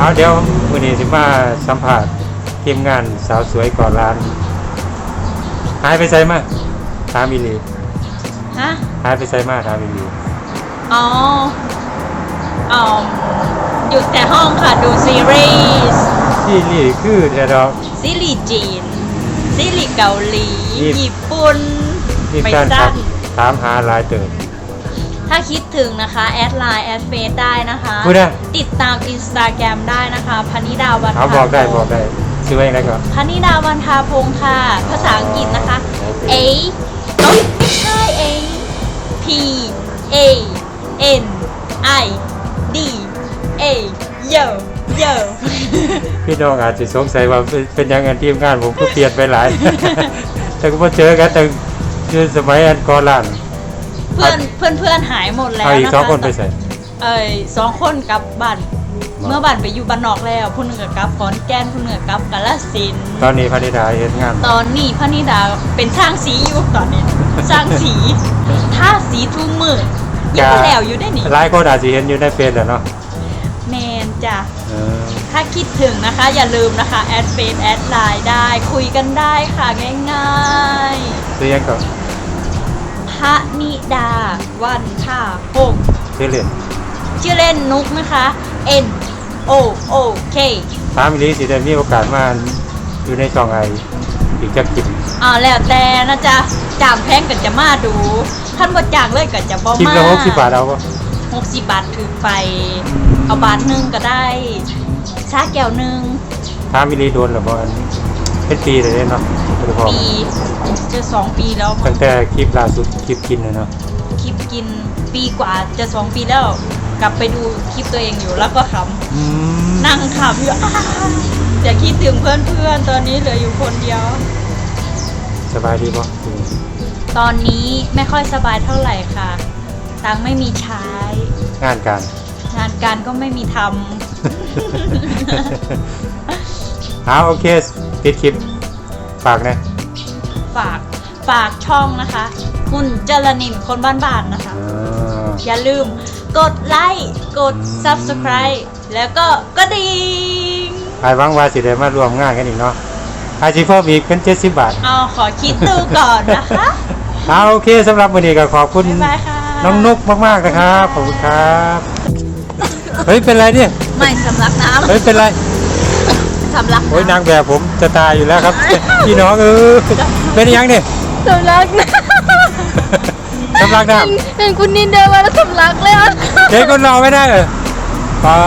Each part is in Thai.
เอาเดี๋ยวมื้อนี้สิมาสัมภาษณ์ทีมงานสาวสวยก่อนร้าน หายไปไสมาถามอีหลีฮะ หายไปไสมาถามอีหลีอ๋ออ๋อหยุดแต่ห้องค่ะดูซีรีส์ที่นี่คือแต่ดอกซีรีส์จีน ซีรีส์เกาหลีนี่ญี่ปุ่นมีไปแฟนคลัสั้บน ถามหาหลายเติบ ถ้าคิดถึงนะคะ แอดไลน์แอดเฟซได้นะคะ พูดนะติดตามอินสตาแกรมได้นะคะพนิดาวันเอาทาบอกได้พงศ์บอกได้ชื่อว่าอย่างไรก่อนพนิดาวันทาพงศ์ค่ะ ภาษาอังกฤษนะคะ A เอ้ยไม่ใช่ A P A N I D A เยอะเยอะ พี่น้องอาจจะสงสัยว่าเป็นเป็นยังไงทีมงานผมก็เปลี่ยนไปหลาย แต่ก็มาเจอกันแต่คือสมัยอันก่อนล้านเพื่อนเพื่อนเพื่อนหายหมดแล้วเอาอีกนะคะสองคนไปใส่ เอ้ยสองคนกลับบ้านมาเมื่อบ้านไปอยู่บ้านนอกแล้วผู้หนึ่งก็กลับขอนแก่นผู้หนึ่งก็กลับกาฬสินธุ์ตอนนี้พนิดาเห็นงานตอนนี้พระนิดาเป็นช่างสีอยู่ตอนนี้ช่างสีท่าสีทุ่มมือยังบ่แล้วอยู่ได้นี่หลายคนอาจจะเห็นอยู่ในเฟซแหละเนาะแมนจ้ะ เออถ้าคิดถึงนะคะอย่าลืมนะคะ แอดเฟซแอดไลน์ได้ คุยกันได้ค่ะง่ายซื้อยังก่อนๆพระนิดา วันท่าพงศ์ซื้อเหรียญชื่อเล่นนุกนะคะ N O O K ถามอีหลีสิได้มีโอกาสมาอยู่ในช่องไออีกจักกินอ่าแล้วแต่นะจ๊ะจางแพงก็จะมาดูท่านบ่จางเลยก็จะบ่คลิปมาละหกสิบบาทเอาปะหกสิบบาทถือไป เอาบาทหนึ่งก็ได้ชาแก้วหนึ่งถามอีหลีโดนหรือเปล่าอัน เป็นปีเลยเนาะไม่ได้พอปีจะสองปีแล้วมั้ตั้งงแต่คลิปล่าสุดคลิปกินเลยเนาะคลิปกินปีกว่าจะสองปีแล้ว กลับไปดูคลิปตัวเองอยู่แล้วก็ขอืมำนั่งขำอยู่อ้าวจะคิดถึงเพื่อนๆตอนนี้เหลืออยู่คนเดียว สบายดีปะตอนนี้ไม่ค่อยสบายเท่าไหร่ค่ะ ตังค์ไม่มีใช้ งานการ งานการก็ไม่มีทเอาโอเค ปิดคลิปฝากนะำฝากฝากช่องนะคะ คุณเจรนินคนบ้านๆนะคะอ่าอย่าลืมกดไลค์กด subscribe แล้วก็กระดิ่งไอ้หวังว่าสิได้มารวมงานกันอีกเนาะไอจีเพิ่มอีกเป็นเจ็ดสิบบาท เอาขอคิดดูก่อนนะคะเอาโอเคสำหรับวันนี้ก็ขอบคุณ บ๊ายบายค่ะ น้องนุกมากๆนะครับ ขอบคุณครับ เฮ้ย เป็นไรเนี่ย ไม่สำลักน้เฮ้ย เป็นไรำ สำลักโอ้ยนางแบบผมจะตายอยู่แล้วครับ พี่น้องเออเป็นยังเนี่ยสำลักนะสำลักน้เห็นคุณนินเดินมาแล้วสำลักเลยอะำเด็กคนรอไม่ได้เหรอปา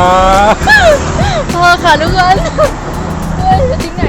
พอค่ะทุกคนเฮ้ยจะทิ้งไหน